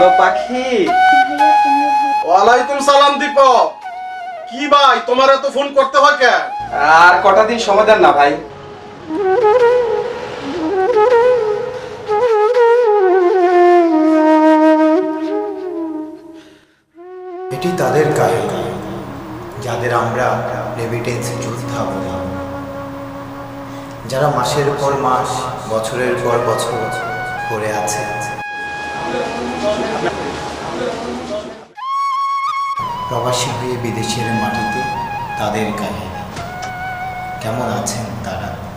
Hello পাখি। ওয়ালাইকুম সালাম দীপক। কি ভাই তোমার এত ফোন করতে হয় কেন? আর কটা দিন সময় দেন না ভাই। এটি তাদের কাহিনী যাদের আমরা রেমিটেন্স যোদ্ধা বলি। যারা মাসের পর মাস বছরের পর বছর করে আছে। প্রবাসী হয়ে বিদেশের মাটিতে তাদের কাহিনী। কেমন আছেন তারা?